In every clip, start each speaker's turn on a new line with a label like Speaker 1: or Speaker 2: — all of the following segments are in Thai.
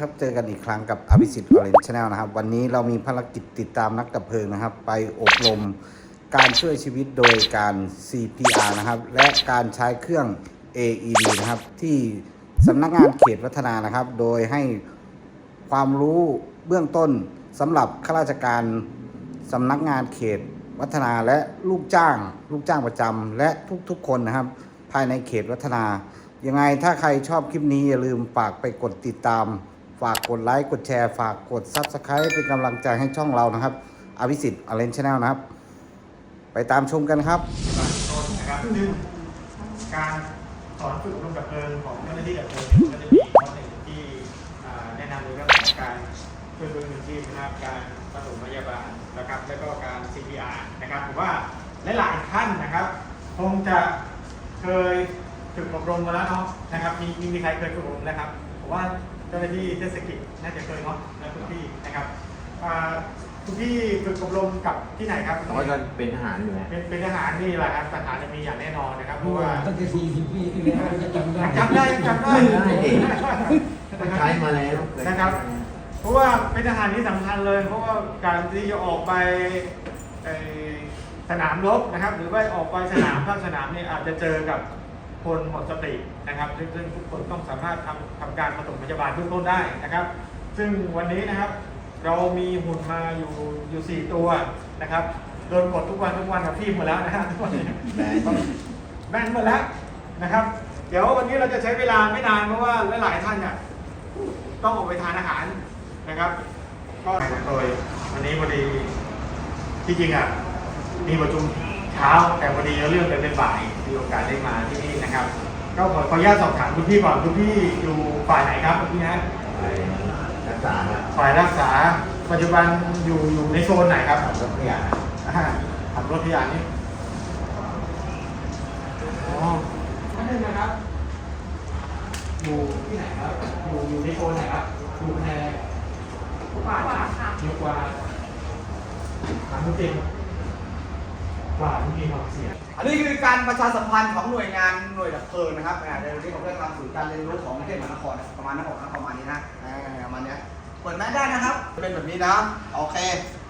Speaker 1: ครับเจอกันอีกครั้งกับอภิสิทธิ์ออเรนชาแนลนะครับ วันนี้เรามีภารกิจติดตามนักดับเพลิงนะครับ ไปอบรมการช่วยชีวิตโดยการ CPR นะครับ และการใช้เครื่อง AED นะครับ ที่สำนักงานเขตวัฒนานะครับ โดยให้ความรู้เบื้องต้นสำหรับข้าราชการสำนักงานเขตวัฒนาและลูกจ้าง ลูกจ้างประจำและทุกๆ คนนะครับ ภายในเขตวัฒนายังไงถ้าใครชอบคลิปนี้อย่าลืมฝากไปกดติดตาม ฝากกดไลค์กดแชร์ฝากกด Subscribe เป็นกำลังใจให้ช่องเรานะครับอภิสิทธิ์อเลนชาแนลนะครับ ไปตามชมกันครับ
Speaker 2: ตนนะครับซึ่งการสอนฝึกอบรมดับเพลิงของเจ้าหน้าที่ดับเพลิงเนี่ยก็จะมีข้อหนึ่งที่อ่าแนะนำในเรื่องของการช่วยเหลือมือที่นะครับการปฐมพยาบาลนะครับ แล้วก็การ CPR นะครับผมว่าหลายๆท่านนะครับ คงจะเคยฝึกอบรมมาแล้วเนาะนะครับมีมีมีใครเคยฝึกอบรมนะครับผมว่า เจ้าหน้าที่เทศกิจน่าจะเคยเนาะและทุกที่นะครับอ่าทุกที่ฝึกอบรมกับที่ไหนครับ
Speaker 3: น้อยก็เป็นทหารอยู่นะ
Speaker 2: เป็นเป็นทหารนี่แหละครับทหารจะมีอย่างแน่นอนนะครับเพราะว่า
Speaker 4: ตั้งแต่สี่สิบปีที่แล้วจะจำได้
Speaker 2: จำได้จำได้
Speaker 3: ใช้มาแล้ว
Speaker 2: นะครับ เพราะว่าเป็นทหารที่สำคัญเลย เพราะว่าการที่จะออกไปเอ่อสนามรบนะครับ หรือว่าออกไปสนามภาคสนามนี่อาจจะเจอกับ คนหมดสตินะครับซึ่งซึ่งทุกคนต้องสามารถทำทำการปฐมพยาบาลเบื้องต้นได้นะครับ ซึ่งวันนี้นะครับเรามีหุ่นมาอยู่อยู่สี่ตัวนะครับโดนกดทุกวันทุกวันกับพี่หมดแล้วนะครับทุกวันนี้แบนหมดแล้วนะครับ เดี๋ยววันนี้เราจะใช้เวลาไม่นานเพราะว่าหลายๆท่านเนี่ยต้องออกไปทานอาหารนะครับ ก็โดยวันนี้พอดีที่จริงอะมีประชุมเช้าแต่พอดีเรื่องเป็นบ่าย มีโอกาสได้มาที่นี่นะครับ ก็ขอขออนุญาตสอบถามคุณพี่ก่อนคุณพี่อยู่ฝ่ายไหนครับคุณพี่ฮะ
Speaker 3: ไปรักษาครับ
Speaker 2: ฝ่ายรักษา ปัจจุบันอยู่อยู่ในโซนไหนครับ
Speaker 3: รถขยะ
Speaker 2: อ่าขับรถพยานนี่อ๋อท่านหนึ่งนะครับ อยู่ที่ไหนครับ อยู่อยู่ในโซนไหนครับอยู่ในกวาดค่ะอยู่กวาดถามคุณจริง กวาดคุณจริงออกเสียง
Speaker 5: อันนี้คือการประชาสัมพันธ์ของหน่วยงานหน่วยดับเพลิงนะครับอ่าในวันนี้ผมได้ทำศูนย์การเรียนรู้ของกรุงเทพมหานครนะประมาณนั้นผมนะประมาณนี้นะอ่าประมาณเนี้ยเปิดแมสได้นะครับ เป็นแบบนี้นะโอเค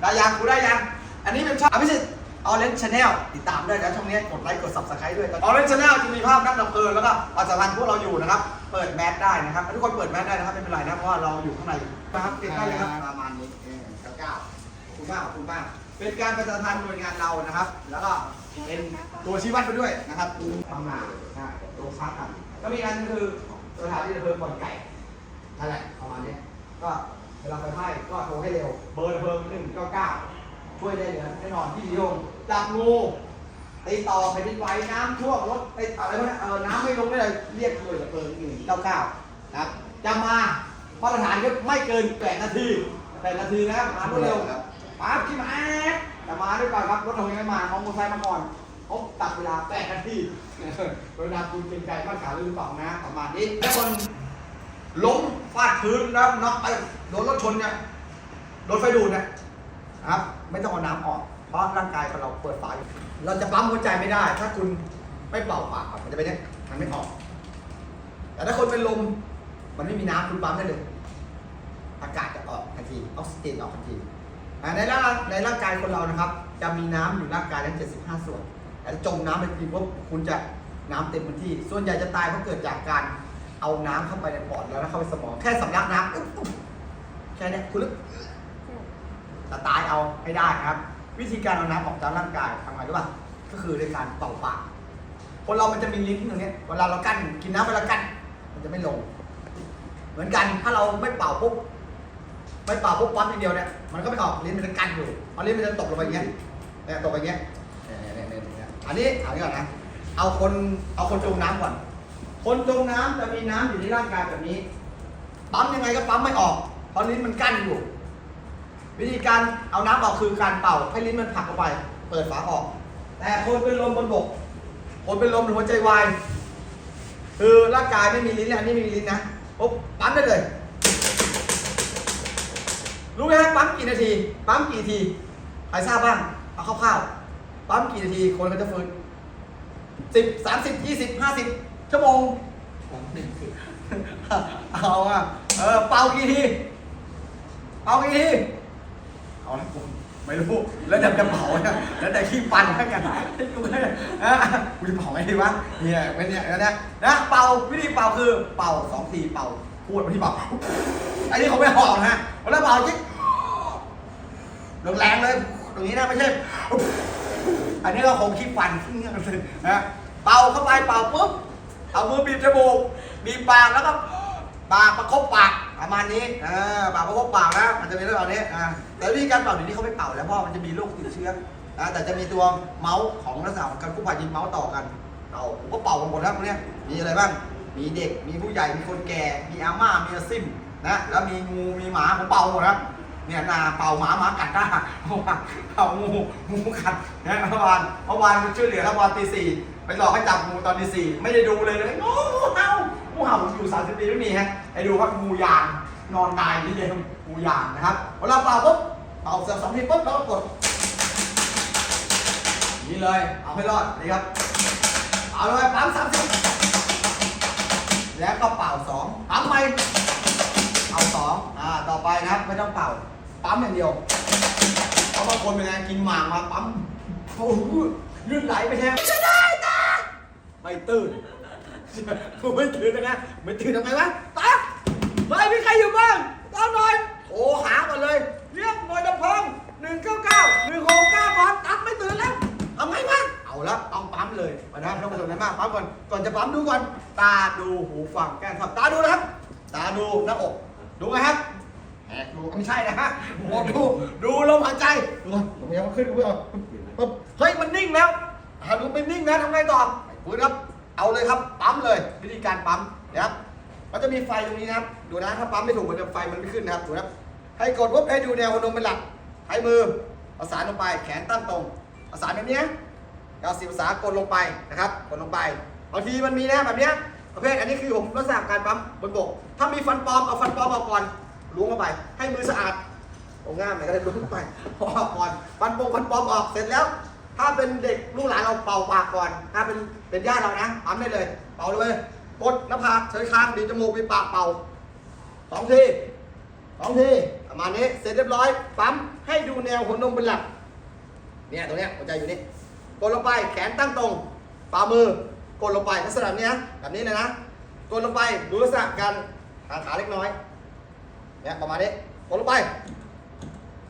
Speaker 5: ได้ยังกูได้ยัง อันนี้เป็นช่องอภิสิทธิ์ออเรนจ์ชาแนลติดตามด้วยนะช่องนี้กดไลค์กด subscribe ด้วยออเรนจ์ชาแนลจะมีภาพนักดับเพลิงแล้วก็ประชาสัมพันธ์พวกเราอยู่นะครับ เปิดแมสได้นะครับทุกคนเปิดแมสได้นะครับไม่เป็นไรนะเพราะว่าเราอยู่ข้างในนะครับติดได้เลยครับประมาณนี้เออเก้าขอบคุณมากขอบคุณมาก เป็นการประชาสัมพันธ์หน่วยงานเรานะครับ แล้วก็เป็นตัวชี้วัดไปด้วยนะครับทำงานนะตัวซักกันก็มีอันคือสถานที่ดับเพลิงบ่อนไก่นั่นแหละประมาณนี้ก็เวลาไฟไหม้ก็โทรให้เร็ว เบอร์ดับเพลิงหนึ่งเก้าเก้าช่วยได้เลยแน่นอนที่ดีโยงจับงูติดต่อแผ่นดินไหวน้ำท่วมรถติดอะไรพวกนี้เออน้ำไม่ลงได้เลยเรียกหน่วยดับเพลิงหนึ่งเก้าเก้านะครับจะมามาตรฐานก็ไม่เกินแปดนาทีแปดนาทีนะครับมารวดเร็ว ปั๊บที่มาแต่มาด้วยก่อนครับ รถเรายังไม่มาน้องมอเตอร์ไซค์มาก่อนเขาตัดเวลาแปดนาทีเวลาคุณเป็นใจบ้านขาหรือเปล่านะ ประมาณนี้แล้วคนล้มฟาดพื้นแล้วน็อกไปโดนรถชนเนี่ยโดนไฟดูดเนี่ยนะครับ ไม่ต้องเอาน้ำออก เพราะร่างกายของเราเปิดฝาอยู่เราจะปั๊มหัวใจไม่ได้ ถ้าคุณไม่เป่าปากมันจะเป็นเนี่ยมันไม่ออก แต่ถ้าคนเป็นลมมันไม่มีน้ำคุณปั๊มได้เลย อากาศจะออกทันที ออกซิเจนออกทันที ในร่างในร่างกายคนเรานะครับ จะมีน้ำอยู่ร่างกายทั้ง 75 ส่วนแต่จมน้ำไปทีปุ๊บคุณจะน้ำเต็มพื้นที่ ส่วนใหญ่จะตายเพราะเกิดจากการเอาน้ำเข้าไปในปอดแล้วเข้าไปสมองแค่สำลักน้ำแค่นี้คุณลึกจะตายเอาให้ได้นะครับ วิธีการเอาน้ำออกจากร่างกายทำไงรู้ป่ะก็คือในการเป่าปากคนเรามันจะมีลิ้นตรงนี้เวลาเรากั้นกินน้ำเวลากั้นมันจะไม่ลง เหมือนกันถ้าเราไม่เป่าปุ๊บ ไม่เป่าปุ๊บปั๊มอย่างเดียวเนี่ยมันก็ไม่ออกลิ้นมันจะกั้นอยู่เอาลิ้นมันจะตกลงไปอย่างเงี้ยเนี่ยตกไปอย่างเงี้ยเนี่ยเนี่ยเนี่ยเนี่ยอันนี้เอานี้ก่อนนะเอาคนเอาคนจมน้ำก่อน คนจมน้ำจะมีน้ำอยู่ในร่างกายแบบนี้ ปั๊มยังไงก็ปั๊มไม่ออก เพราะลิ้นมันกั้นอยู่ วิธีการเอาน้ำออกคือการเป่าให้ลิ้นมันผลักเข้าไป เปิดฝาออก แต่คนเป็นลมบนบก คนเป็นลมหรือหัวใจวายคือร่างกายไม่มีลิ้นนะอันนี้ไม่มีลิ้นนะปุ๊บปั๊มได้เลย รู้ไหมครับปั๊มกี่นาที ปั๊มกี่ทีใครทราบบ้างเอาคร่าวๆปั๊มกี่นาทีคนก็จะฟื้นสิบสามสิบยี่สิบห้าสิบชั่วโมง
Speaker 4: สองหนึ่งสิบ
Speaker 5: เอาอะเออเป่ากี่ทีเป่ากี่ทีเอาละผมไม่รู้แล้วจะจะเผาเนี่ยแล้วแต่ขี้ปันแล้วกันกูไม่อะกูจะเผาไงดีวะเนี่ยเป็นเนี่ยนะนะนะเป่าวิธีเป่าคือเป่าสองทีเป่าพูดวิธีเป่าอันนี้เขาไม่หอกนะฮะเวลาเป่าจิ๊ก แรงเลยตรงนี้นะไม่ใช่ อันนี้เราคงขี้ฟันนะเป่าเข้าไปเป่าปุ๊บเอามือบีบจมูกบีบปากแล้วก็ปากประคบปากประมาณนี้เออปากประคบปากนะมันจะมีเรื่องแบบนี้อ่าแต่วิธีการเป่าเดี๋ยวนี้เขาไม่เป่าแล้วเพราะมันจะมีโรคติดเชื้อนะแต่จะมีตัวเมาส์ของลักษณะของการกู้ภัยยิงเมาส์ต่อกันเอาผมก็เป่ากันหมดแล้วพวกเนี้ยมีอะไรบ้างมีเด็กมีผู้ใหญ่มีคนแก่ มีอาม่ามีอาซิมนะแล้วมีงูมีหมาผมเป่าหมดนะ เนี่ยนาเป่าหมาหมากัดหน้าเมื่อวานเป่างูงูกัดนะเมื่อวานเมื่อวานมันช่วยเหลือครับวันตีสี่ไปหลอกให้จับงูตอนตีสี่ไม่ได้ดูเลยเลยงูเห่างูเห่าอยู่สามสิบปีไม่มีฮะไอ้ดูครับงูยางนอนตายที่เดียวงูยางนะครับเวลาเป่าปุ๊บเป่าเสร็จสองทีปุ๊บแล้วก็กดนี่เลยเอาให้รอดนี่ครับเอาเลยปั๊มสามสิบแล้วก็เป่าสองปั๊มไปเอาสองอ่าต่อไปนะครับไม่ต้องเป่า ปั๊มอย่างเดียวเพราะบางคนเป็นไงกินหมากมาปั๊มโอ้โหเลือดไหลไปแทนจะได้นะไม่ตื่นไม่ตื่นนะไม่ตื่นทำไงวะตาไม่มีใครอยู่บ้างตามหน่อยโทรหาก่อนเลย เรียกหน่วยดับเพลิงหนึ่งเก้าเก้าหนึ่งหกเก้าก่อนตั๊กไม่ตื่นแล้วทำไงวะเอาละต้องปั๊มเลยนะครับไม่ต้องสนใจมากปั๊มก่อนก่อนจะปั๊มดูก่อนตาดูหูฟังแก้มฟังตาดูนะครับ ตาดูหน้าอกดูไงครับ แหกดูไม่ใช่นะฮะโอ้ดูดูลมหายใจดูก่อนลมหายใจมันขึ้นดูก่อนปึ๊บเฮ้ยมันนิ่งแล้วหาดูไม่นิ่งนะทำไงต่อปืนครับ เอาเลยครับ ปั๊มเลย วิธีการปั๊มนะครับมันจะมีไฟตรงนี้นะครับ ดูนะถ้าปั๊มไม่ถูกมันจะไฟมันไม่ขึ้นนะครับดูนะครับให้กดปุ๊บให้ดูแนวหัวนมเป็นหลักให้มือประสานลงไปแขนตั้งตรงประสานแบบนี้นะ90องศากดลงไปนะครับกดลงไปบางทีมันมีนะแบบเนี้ยประเภทอันนี้คือผมลักษณะการปั๊มบนบกถ้ามีฟันปลอมเอาฟันปลอมออกก่อน ล้วงเข้าไป ให้มือสะอาดโอ้ง่ามไหนก็ได้ล้วงเข้าไปพออกก่อนฟันปลอมฟันปลอมออกเสร็จแล้ว ถ้าเป็นเด็กลูกหลานเราเป่าปากก่อน ถ้าเป็นเป็นญาติเรานะปั๊มได้เลย เป่าเลยกดหน้าผากเฉยคางดีจมูกปีปากเป่าสองทีสองทีประมาณนี้เสร็จเรียบร้อยปั๊มให้ดูแนวหัวนมเป็นหลักเนี่ยตรงเนี้ยหัวใจอยู่นี่กดลงไปแขนตั้งตรงฝ่ามือกดลงไปลักษณะนี้นะแบบนี้เลยนะกดลงไปดูลักษณะการหางขาเล็กน้อย เนี่ยประมาณนี้กดลงไป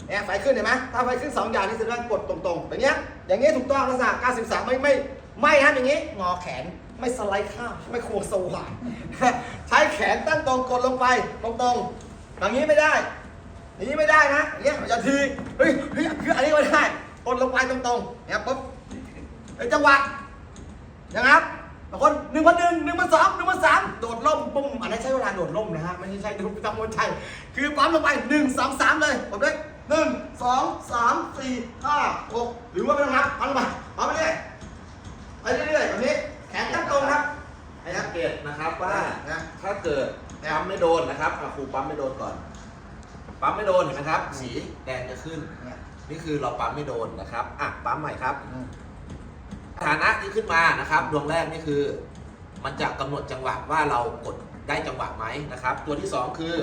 Speaker 5: เนี่ยไฟขึ้นเห็นไหมถ้าไฟขึ้นสองอย่างนี่แสดงว่ากดตรงๆแบบเนี้ยอย่างเงี้ยถูกต้องลักษณะการศึกษาไม่ไม่ไม่นะอย่างงี้งอแขนไม่สไลด์ข้ามไม่ควงสว่านใช้แขนตั้งตรงกดลงไปตรงๆอย่างนี้ไม่ได้อย่างนี้ไม่ได้นะอย่างเงี้ยอย่าทีเฮ้ยเฮ้ยคืออันนี้ไม่ได้กดลงไปตรงๆเนี่ยปุ๊บเฮ้จังหวะยังงครับ บางคนหนึ่งพันหนึ่งหนึ่งพันสองหนึ่งพันสามโดดล่มปุ้มอันนั้นใช้เวลาโดดล่มนะฮะไม่ใช่ใช้ดูจำนวนชัยคือปั๊มลงไปหนึ่งสองสามเลยผมเลยหนึ่งสองสามสี่ห้าหกหรือว่าไม่ต้องนับปั๊มลงไปปั๊มไปเรื่อยไปเรื่อยๆแบบนี้แขนตั้งตรงครับไอ้
Speaker 3: สั
Speaker 5: นะ
Speaker 3: งเกตนะครับว่า
Speaker 5: นะ
Speaker 3: ถ้าเกิดปั๊มไม่โดนนะครับอะครูปั๊มไม่โดนก่อน ปั๊มไม่โดนเห็นไหมครับ สีแดงจะขึ้น
Speaker 5: เนี่ย
Speaker 3: นี่คือเราปั๊มไม่โดนนะครับอะปั๊มใหม่ครับ
Speaker 5: อืม
Speaker 3: ฐานะที่ขึ้นมานะครับดวงแรกนี่คือ มันจะกำหนดจังหวะว่าเรากดได้จังหวะไหมนะครับ ตัวที่สองคือ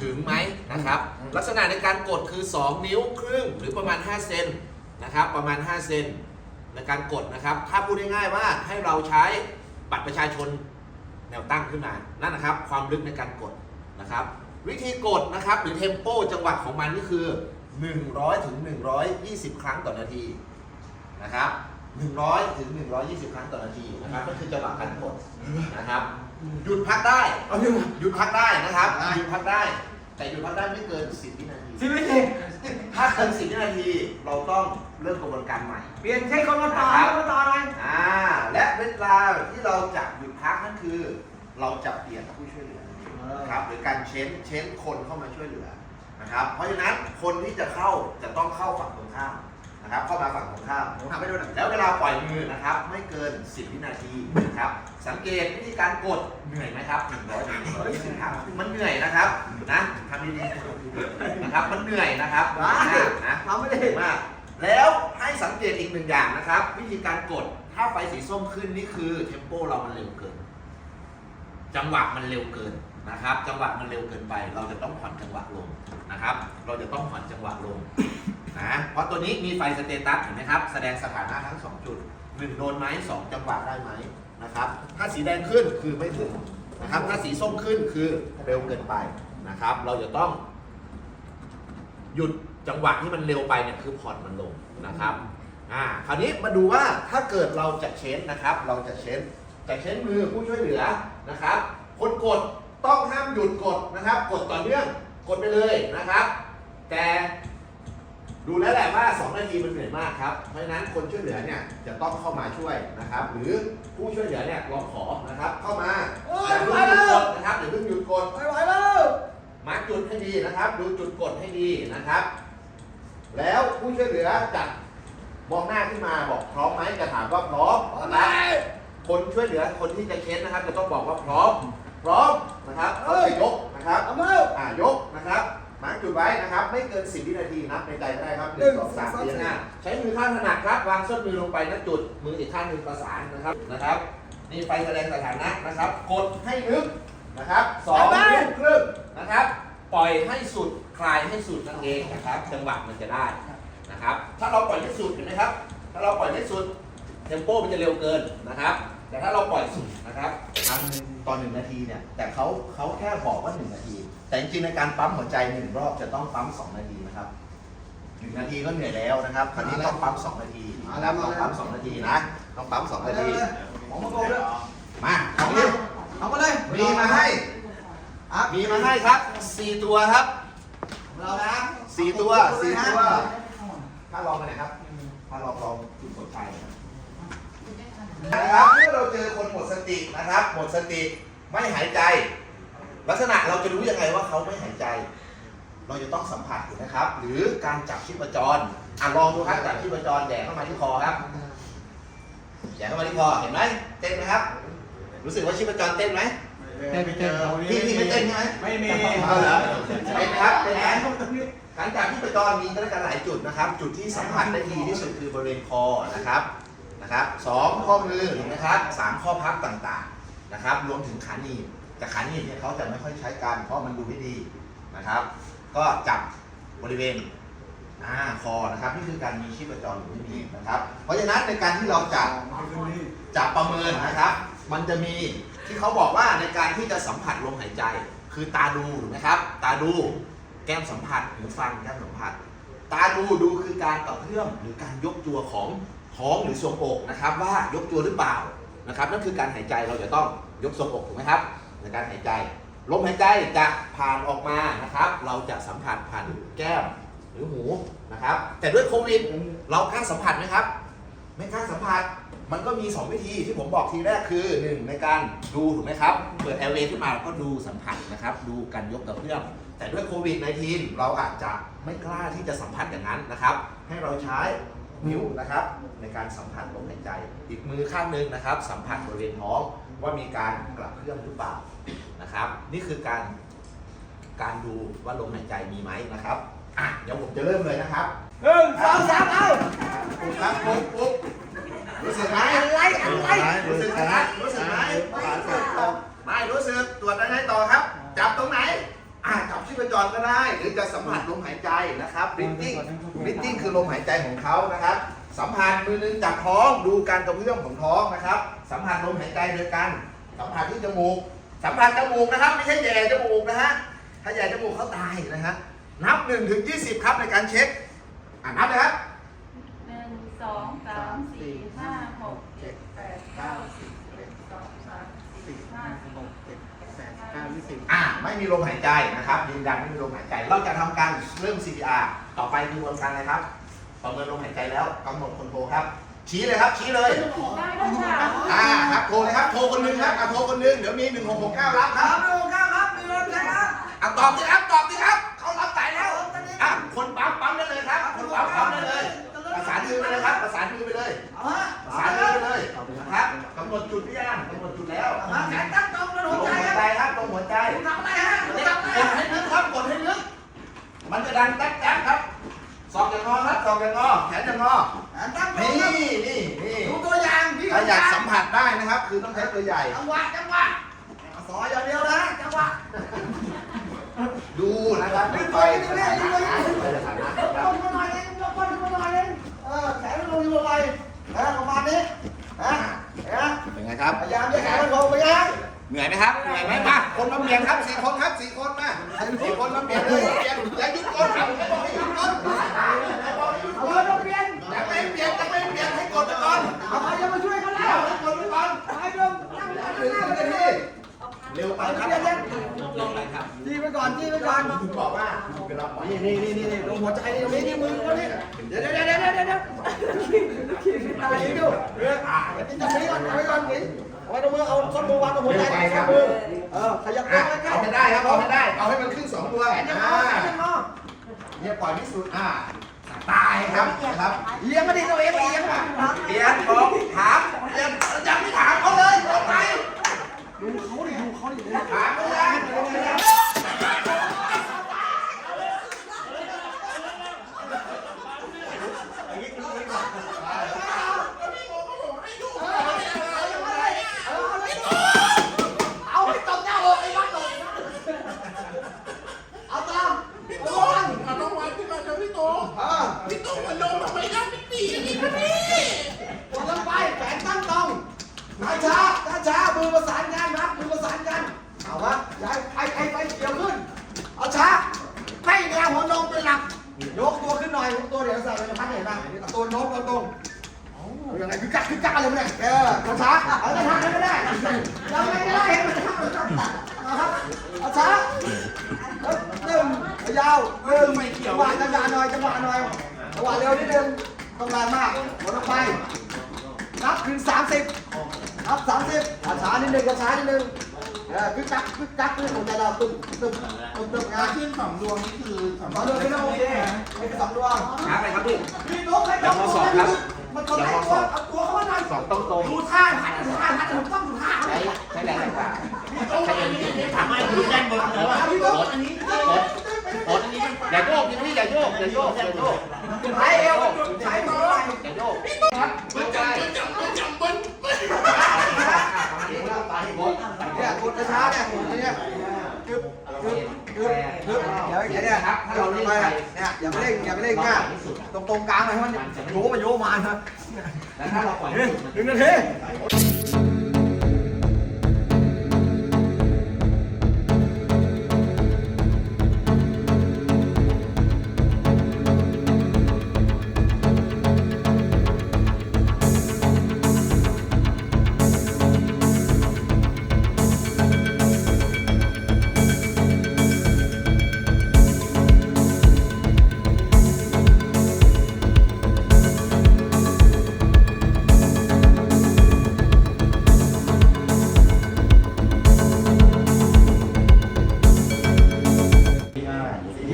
Speaker 3: ถึงไหมนะครับ ลักษณะในการกดคือ 2 นิ้วครึ่งหรือประมาณ 5 เซนนะครับ ประมาณ 5 เซนในการกดนะครับ ถ้าพูดง่ายๆว่าให้เราใช้บัตรประชาชนแนวตั้งขึ้นมา นั่นนะครับ ความลึกในการกดนะครับ วิธีกดนะครับ หรือเทมโปจังหวะของมันก็คือ 100ถึง120 ครั้งต่อนาทีนะครับ 100 ถึง 120 ครั้งต่อนาทีนะครับ ก็คือจังหวะการกดนะครับ หยุดพักได้
Speaker 5: เอาอยู่
Speaker 3: หยุดพักได้นะครับ
Speaker 5: ได้
Speaker 3: หยุดพักได้ แต่หยุดพักได้ไม่เกิน 10 วินาที
Speaker 5: สิบวิธี
Speaker 3: ถ้าเกิน 10 วินาที เราต้องเริ่มกระบวนการใหม่
Speaker 5: เปลี่ยนใช้คนมาต่อ
Speaker 3: ครับ
Speaker 5: คนมาต่อหน่อย
Speaker 3: อ่า และเวลาที่เราจะหยุดพักนั่นคือ เราจะเปลี่ยนผู้ช่วยเหลือนะครับ หรือการเช้นเช้นคนเข้ามาช่วยเหลือนะครับ เพราะฉะนั้นคนที่จะเข้าจะต้องเข้าฝั่งตรงข้าม นะครับเข้ามาฝั่งตรงข้าม
Speaker 5: ผมทำให้ดูหน่อย
Speaker 3: แล้วเวลาปล่อยมือนะครับ ไม่เกิน 10 วินาทีนะครับ สังเกตวิธีการกดเหนื่อยไหมครับ100ถึง120ครั้งมันเหนื่อยนะครับนะทำดีๆนะครับ มันเหนื่อยนะครับ
Speaker 5: ได้
Speaker 3: นะ
Speaker 5: ทำไม่ได้
Speaker 3: เหนื่อยมาก แล้วให้สังเกตอีกหนึ่งอย่างนะครับ วิธีการกดถ้าไฟสีส้มขึ้นนี่คือเทมโปเรามันเร็วเกิน จังหวะมันเร็วเกินนะครับ จังหวะมันเร็วเกินไป เราจะต้องผ่อนจังหวะลงนะครับ เราจะต้องผ่อนจังหวะลง นะ เพราะตัวนี้มีไฟสเตตัสเห็นไหมครับ แสดงสถานะทั้งสองจุดหนึ่งโดนไหมสองจังหวะได้ไหมนะครับ ถ้าสีแดงขึ้นคือไม่ถึงนะครับ ถ้าสีส้มขึ้นคือเร็วเกินไปนะครับ เราจะต้อง หยุดจังหวะที่มันเร็วไปเนี่ยคือผ่อนมันลงนะครับอ่าคราวนี้มาดูว่าถ้าเกิดเราจะเชนนะครับ เราจะเชนจะเชนมือผู้ช่วยเหลือนะครับ คนกดต้องห้ามหยุดกดนะครับ กดต่อเนื่องกดไปเลยนะครับ แต่ ดูแล้วแหละว่า 2 นาทีมันเหนื่อยมากครับ เพราะฉะนั้นคนช่วยเหลือเนี่ยจะต้องเข้ามาช่วยนะครับ หรือผู้ช่วยเหลือเนี่ยลองขอนะครับ เข้ามาอย่าเพิ่งหยุดกดนะครับอย่าเพิ่งหยุดกด
Speaker 5: ไม่ไหวแล้ว
Speaker 3: มาร์กจุดให้ดีนะครับ ดูจุดกดให้ดีนะครับ แล้วผู้ช่วยเหลือจะมองหน้าขึ้นมาบอกพร้อมไหมจะถามว่าพร้อมนะครับคนช่วยเหลือคนที่จะเค้นนะครับ จะต้องบอกว่าพร้อม พร้อมนะครับเขาจะยกนะครับ
Speaker 5: เอามือ
Speaker 3: อ่ายกนะครับ มาร์กจุดไว้นะครับ ไม่เกิน 10 วินาทีนับในใจก็ได้ครับหนึ่งสองสามสี่ห้าใช้มือข้างถนัดครับ วางส้นมือลงไปณจุด มืออีกข้างหนึ่งประสานนะครับนะครับ นี่ไฟแสดงสถานะนะครับ กดให้ลึกนะครับสองนิ้วครึ่งนะครับ ปล่อยให้สุดคลายให้สุดนั่นเองนะครับ จังหวะมันจะได้นะครับ ถ้าเราปล่อยให้สุดเห็นไหมครับ ถ้าเราปล่อยให้สุดเทมโปมันจะเร็วเกินนะครับ แต่ถ้าเราปล่อยสุดนะครับครั้งหนึ่งตอนหนึ่งนาทีเนี่ยแต่เขาเขาแค่บอกว่าหนึ่งนาที แต่จริงๆในการปั๊มหัวใจหนึ่งรอบจะต้องปั๊มสองนาทีนะครับหนึ่งนาทีก็เหนื่อยแล้วนะครับคราวนี้ต้องปั๊มสองนาทีนะครับต้องปั๊มสองนาทีนะต้องปั๊มสองนาที
Speaker 5: ของมาโกงด้วย
Speaker 3: มาเอาเร็ว
Speaker 5: เอามาเลย
Speaker 3: มีมาให้
Speaker 5: อะ
Speaker 3: มีมาให้ครับสี่ตัวครับ
Speaker 5: เรานะ
Speaker 3: สี่ตัวสี่ตัวถ้าลองไปไหนครับถ้าลองลองจุดกดไฟนะครับเมื่อเราเจอคนหมดสตินะครับ หมดสติไม่หายใจ ลักษณะเราจะรู้ยังไงว่าเขาไม่หายใจ เราจะต้องสัมผัสถูกไหมครับ หรือการจับชีพจรอะลองดูครับจับชีพจรแหย่เข้ามาที่คอครับแหย่เข้ามาที่คอเห็นไหมเต้นไหมครับ รู้สึกว่าชีพจรเต้นไหม
Speaker 2: เต้นไปเต้นเรา
Speaker 3: พี่พี่ไม่เต้นใช่ไหม
Speaker 2: ไม่มี
Speaker 3: เอาเหรอเป็นไหมครับเป็นไหมการจับที่ประจรมีด้วยกันหลายจุดนะครับ จุดที่สัมผัสได้ดีที่สุดคือบริเวณคอนะครับนะครับสองข้อมือถูกไหมครับสามข้อพับต่างๆนะครับ รวมถึงขาหนีบ แต่ขาหนีบเนี่ยเขาจะไม่ค่อยใช้กันเพราะมันดูไม่ดีนะครับ ก็จับบริเวณหน้าคอนะครับนี่คือการมีชีพจรหรือไม่มีนะครับ เพราะฉะนั้นในการที่เราจับจับประเมินนะครับ มันจะมีที่เขาบอกว่าในการที่จะสัมผัสลมหายใจ คือตาดูถูกไหมครับ ตาดูแก้มสัมผัสหูฟังแก้มสัมผัส ตาดูดูคือการกระเพื่อมหรือการยกตัวของท้องหรือทรวงอกนะครับ ว่ายกตัวหรือเปล่านะครับนั่นคือการหายใจเราจะต้องยกทรวงอกถูกไหมครับ ในการหายใจ ลมหายใจจะผ่านออกมานะครับ เราจะสัมผัสผ่านแก้มหรือหูนะครับ แต่ด้วยโควิดเรากล้าสัมผัสไหมครับ ไม่กล้าสัมผัสมันก็มี 2 วิธีที่ผมบอกทีแรกคือ 1 ในการดูถูกไหมครับ เปิดแอร์เวย์ขึ้นมาก็ดูสัมผัสนะครับ ดูการยกกระเพื่อมแต่ด้วยโควิด -19 เราอาจจะไม่กล้าที่จะสัมผัสอย่างนั้นนะครับ ให้เราใช้นิ้วนะครับ ในการสัมผัสลมหายใจ อีกมือข้างหนึงนะครับ สัมผัสบริเวณท้องว่ามีการกระเพื่อมหรือเปล่า นะครับ นี่คือการการดูว่าลมหายใจมีไหมนะครับอะเดี๋ยวผมจะเริ่มเลยนะครับ
Speaker 5: หนึ่งสองสามเอา
Speaker 3: ปุ๊บครับปุ๊บปุ๊บรู้สึกไหม
Speaker 5: อะไรอะไร
Speaker 3: รู้สึกไหมรู้สึกไหมไม่รู้สึกตรวจได้ไหมต่อครับ จับตรงไหนอ่าจับชีพจรก็ได้ หรือจะสัมผัสลมหายใจนะครับ breathing breathing คือลมหายใจของเขานะครับ สัมผัสมือนึงจับท้องดูการกระเพื่อมของท้องนะครับ สัมผัสลมหายใจโดยกันสัมผัสที่จมูก สัมผัสจมูกนะครับ ไม่ใช่แย่จมูกนะฮะถ้าแย่จมูกเขาตายนะฮะนับ1ถึง20ครับในการเช็คอ่านับเลยครับ
Speaker 6: หนึ่งสองสามสี่ห้าหกเจ็ดแปดเก้าสิบเอ็ดสองสามสี่ห้าหกเจ็ดแปดเก้าสิบ
Speaker 3: อ่าไม่มีลมหายใจนะครับยืนยันไม่มีลมหายใจ เราจะทำการเริ่ม CPR ต่อไปคือกระบวนการอะไรครับประเมินลมหายใจแล้วกำหนดคนโทรครับ ชี้เลยครับ ชี้เลย
Speaker 6: ได้ก็ค่ะ
Speaker 3: อ่าครับโทรเลยครับ โทรคนหนึงครับอะโทรคนหนึงเดี๋ยวมี 1669 รับค
Speaker 5: ค
Speaker 3: รั
Speaker 5: รั
Speaker 3: บบ
Speaker 5: หนึ่งเก้าครับมีรถใช่ครับ
Speaker 3: อะตอบสิครับ ตอบสิครับ เขารับสายแล้วอะคนปั๊มปั๊มได้เลยครับ คนปั๊มปั๊มได้เลย ประสานมือไปเลยครับ ประสานมือไปเลย
Speaker 5: เอาฮะ
Speaker 3: ประสานมือไปเลยนะครับกำหนดจุดหรือยังกำหนดจุดแล้ว
Speaker 5: เอาฮะแขนตั้งตรงกระ
Speaker 3: ล
Speaker 5: โด
Speaker 3: ง
Speaker 5: ดใจ
Speaker 3: หัว
Speaker 5: ครับ
Speaker 3: ใจครับลงหัวใจ
Speaker 5: ทำอะไรฮะ
Speaker 3: กดให้ลึกครับกดให้ลึก มันจะดังแจ๊กแจ๊กครับ สองอย่างงอครับสองอย่างงอแขนอย่างงอ
Speaker 5: แขนตั้งตรง
Speaker 3: นี่
Speaker 5: ครับ
Speaker 3: นี่นี่
Speaker 5: ดูตัวอย่างที่
Speaker 3: ถ้าอยากสัมผัสได้นะครับ คือต้องใช้ตัวใหญ่
Speaker 5: จังหวะจังหวะซอยอย่างเดียวนะจังหวะ
Speaker 3: ดูนะครับไปสถานะไปสถานะ
Speaker 5: ยกก้นขึ้นมาหน่อยนึงยกก้นขึ้นมาหน่อยนึงเออแขนมันลงอยู่อะไรนะประมาณนี้นะเห็นไหม
Speaker 3: เป็นไงครับ
Speaker 5: พยายามจะแขนมันลงไปยัง
Speaker 3: เหนื่อยไหมครับ เหนื่อยไหมมา คนมาเปลี่ยนครับสี่คนครับสี่คนมาสี่คนมาเปลี่ยนเลยเปลี่ยนอย่าหยุดก่อนครับไม่บอกให้หยุดก่อน
Speaker 5: เอาเงินมาเปลี่ยน
Speaker 3: ยังไม่เปลี่ยนยังไม่เปลี่ยนให้กดไปก่อน
Speaker 5: เอาใครจะมาช่วยกันแล้ว
Speaker 3: ให้กดไปก่อน
Speaker 5: ไปเดิมนั่งนั่งนั่งนั่งนั่ง
Speaker 3: เร็วไปครับลงไปครับ
Speaker 5: จี้ไปก่อนจี้ไปก่อน
Speaker 3: ถึงบอกว่าเวลาปล่อย
Speaker 5: นี่นี่นี่นี่ลงหัวใจนี่ตรงนี้นี่มือตรงนี้เดี๋ยวเดี๋ยวเดี๋ยวเดี๋ยวเดี๋ยวเดี๋ยวอะไรนี่ดูเรื่องอะจับนี้ก่อนเอาไว้ก่อนนี่เอา ไว้ตรงมือเอาส้นมือวางตรงหัวใจข้อมือเออขยับตัว
Speaker 3: อะ
Speaker 5: ไปใกล้
Speaker 3: เอาให้ได้ครับเอาให้ได้ เอาให้มันขึ้นสองตัว
Speaker 5: แขนยังงอ
Speaker 3: อ่า
Speaker 5: แขนยังงอ
Speaker 3: เนี่ยปล่อยที่สุดอ่าตายครับนะครับ
Speaker 5: เลี้ยงมาดิตัวเองเลี้ยงอะ
Speaker 3: เลี้ยงของถามเลี้ยงยังไม่ถามเขาเลยเอาไป
Speaker 5: ดูเขาดิดูเขาดิ
Speaker 3: ถามเขาเลย
Speaker 5: เอาให้ตบหน้าอกไอ้บ้าตบเอาตามระวัง
Speaker 7: เอาน้องวันขึ้นมาเจอพี่โต
Speaker 5: เออ
Speaker 7: พี่โตมันลงทำไมนะพี่ตีนี่ครับพี่
Speaker 5: กดลงไปแขนตั้งตรงช้าช้าช้าๆมือประสานกันครับมือประสานกัน เอาวะย้ายไอ้ไอ้ไปเกี่ยวขึ้น เอาช้า ให้แนวหัวนมเป็นหลัก ยกตัวขึ้นหน่อยยกตัวเดี๋ยวใส่ไปพัดเห็นป่ะตัวโน้มตัวตรงเอายังไงคือกักคือกักอะไรเนี่ยเออช้าๆเอาจะทำอะไรก็ได้ยังไงก็ได้เห็นมันทำเอาครับเอาช้าหนึ่งยาวหนึ่งจังหวะจังหวะหน่อยจังหวะหน่อยจังหวะเร็วนิดนึงต้องแรงมากหมดลงไป นับถึงสามสิบนับ สามสิบช้านิดนึงช้านิดนึงเออคึกคักคึกคักขึ้นหัวใจเราตึ้มตึ้มตึ้มตึ้มงาน
Speaker 7: ขึ้นสองดวงนี่คือสอง
Speaker 5: สองดวงไม่ต้องโอเคไม่เป็นสองดวง
Speaker 3: ถามอะไรครับพี่
Speaker 5: พี่โต๊ะใครต้องตัวมันต้องให้ตัวเอาตัวเข้ามาหน่อย
Speaker 3: สองต้องตรง
Speaker 5: ดูท่าหันดูท่าหันถูกต้องดูท่า
Speaker 3: ใช้ใช้แรงแรงกว่า
Speaker 7: ใช่ยังมีถามว่าดูแจ้งบนเลยว่า
Speaker 5: พี่โต๊ะอันนี้
Speaker 3: กดอย่าโยกพี่อย่าโยกอย่าโยกอย่าโยก
Speaker 5: ใช้เอวใช้มือ
Speaker 3: อย่าโยกครับไม่ใช่
Speaker 7: จับจับบน
Speaker 5: เนี่ยกดช้าเนี่ยกดเนี่ยจึ๊บจึ๊บจึ๊บจึ๊บเดี๋ยวอย่างเนี่ยถ้าเราลงไปเนี่ยอย่าไปเล่นอย่าไปเร่งง่ายตรงตรงกลางเลยให้มันโยมาโยมานะ
Speaker 3: แล้วถ้าเราปล่อย
Speaker 5: หนึ่งนาที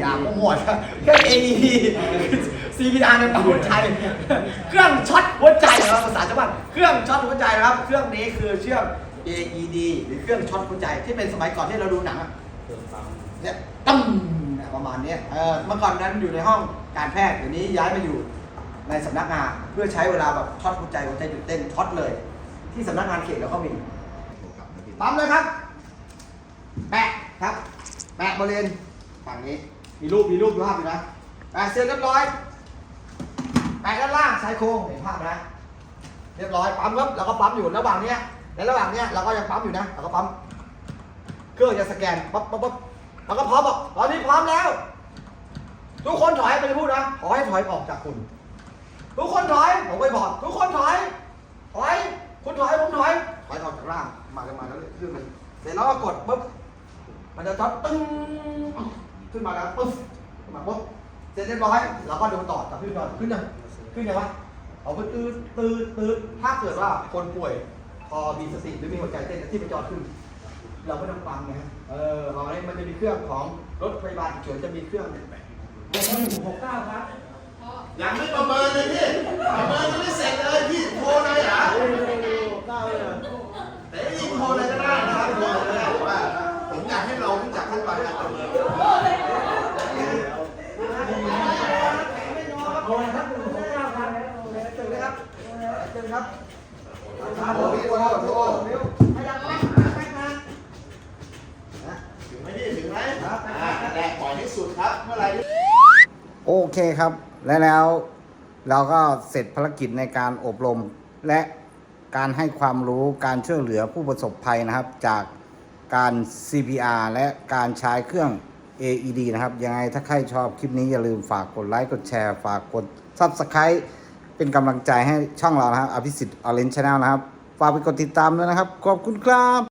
Speaker 5: ยาโปรโมทเครื่อง AED CPR ในปั๊มหัวใจ เครื่องช็อตหัวใจนะครับภาษาชาวบ้านเครื่องช็อตหัวใจนะครับ เครื่องนี้คือเชื่อม AED หรือเครื่องช็อตหัวใจที่เป็นสมัยก่อนที่เราดูหนังอะเนี่ยตั้มเนี่ยประมาณนี้เออเมื่อก่อนนั้นอยู่ในห้องการแพทย์เดี๋ยวนี้ย้ายมาอยู่ในสำนักงานเพื่อใช้เวลาแบบช็อตหัวใจหัวใจหยุดเต้นช็อตเลย ที่สำนักงานเขตเราก็มีปั๊มเลยครับ แปะครับ แปะบริเวณ ฝั่งนี้ มีรูป มีรูปดูภาพอยู่นะแปะเสร็จเรียบร้อยแปะด้านล่างชายโครงเห็นภาพนะ เรียบร้อยปั๊มครับแล้วก็ปั๊มอยู่ระหว่างเนี้ยในระหว่างเนี้ยเราก็ยังปั๊มอยู่นะเราก็ปั๊มเครื่องจะสแกนปั๊บปั๊บปั๊บแล้วก็พร้อมบอกตอนนี้พร้อมแล้ว ทุกคนถอยไปพูดนะขอให้ถอยออกจากคุณ ทุกคนถอยผมไปบอกทุกคนถอยถอยคุณถอยผมถอยถอยออกจากร่างมากันมาแล้วเรื่องมันเสร็จแล้วก็กดปุ๊บมันจะท็อตตึ้ง ขึ้นมาแล้วปุ๊บขึ้นมาปุ๊บเสร็จเรียบร้อยเราก็ดูต่อจากขึ้นก่อนขึ้นยังขึ้นยังวะเอาไปตื้อตื้อตื้อถ้าเกิดว่าคนป่วยพอมีสติหรือมีหัวใจเต้นที่ไปจอดขึ้น เราไม่ต้องฟังนะฮะเออพอนี้มันจะมีเครื่องของรถพยาบาลฉุกเฉินจะมีเครื่องเนี่ย
Speaker 4: หกเก้าครับ
Speaker 3: ยังไม่ประเมินเลยพี่ประเมินยังไม่เสร็จเลยพี่โทรเลยเหรอ
Speaker 5: เก้าเลย
Speaker 3: แต่ยิงโทรเลยก็ได้นะครับโทรเลยก็ได้ว่าผมอยากให้เรารู้จักขั้นตอนการประเมิน
Speaker 4: เอาเลยครับหกเก้าครับ
Speaker 5: เจอเลยครับเจอเลยครับครับผมโทรโทรเร็วพยายามแป๊กแป๊กนะ
Speaker 1: เคครับ และแล้วเราก็เสร็จภารกิจในการอบรม และการให้ความรู้การช่วยเหลือผู้ประสบภัยนะครับ จากการ CPR และการใช้เครื่อง AED นะครับ ยังไงถ้าใครชอบคลิปนี้อย่าลืมฝากกดไลค์ กดแชร์ ฝากกด Subscribe เป็นกำลังใจให้ช่องเรานะครับอภิสิทธิ์ออเรนช n แนลนะครับ ฝากไปกดติดตามด้วยนะครับ ขอบคุณครับ